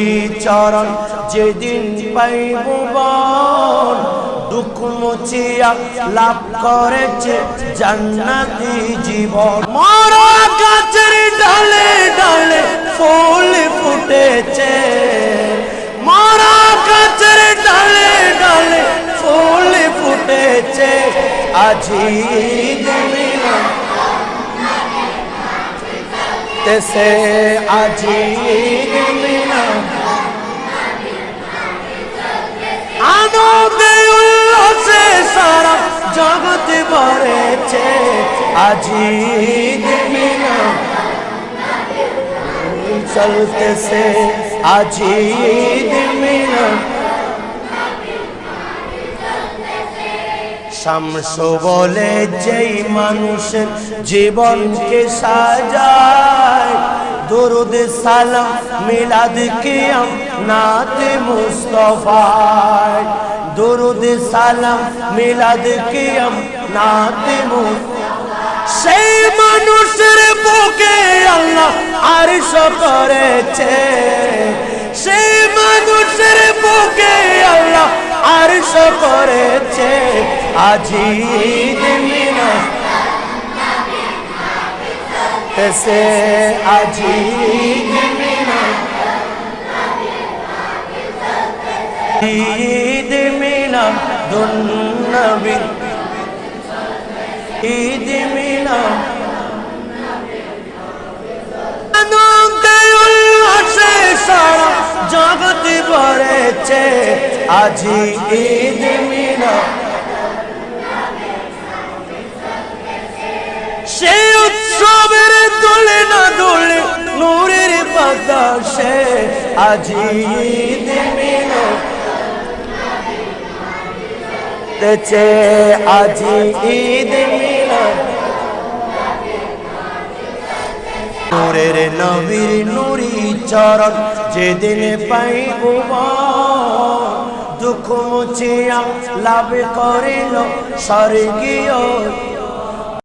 নুরি চরণ যেদিন পাইব দুঃখ মুছিয়া লাভ করেছে জান্নাতি জীবন। মরা গাছের ডালে ডালে ফুল ফুটেছে। মরা গাছের ডালে ডালে ফুল ফুটেছে। আজি তেসে আজি মিলন আজি মিলন চলতেছে আজি মিলন শামস বলে যেই মানুষের জীবনকে সাজায় দরুদ সালাম মিলাদ কিয়াম নাতে মুস্তফায় দরুদ সালাম মিলাদ কিয়াম নাতে সেই মানুষের বুকে আল্লাহ আরশ করেছে। সেই মানুষের বুকে আল্লাহ আরশ করেছে। আজি তেসে আজি মিনা ঈদ মিনা দুন্নবী ঈদ উল্লাসে সারা ভরেছে। আজি ঈদ মিনা সে উৎসবের দোলে না দোলে নূরের বাতাসে। আজি ঈদ মিনা তেছে আজি ঈদ মিলন নূরের নবীর নুরি চরণ যেদিন পাইব দুঃখ মুছিয়া লাভ করিল স্বর্গীয়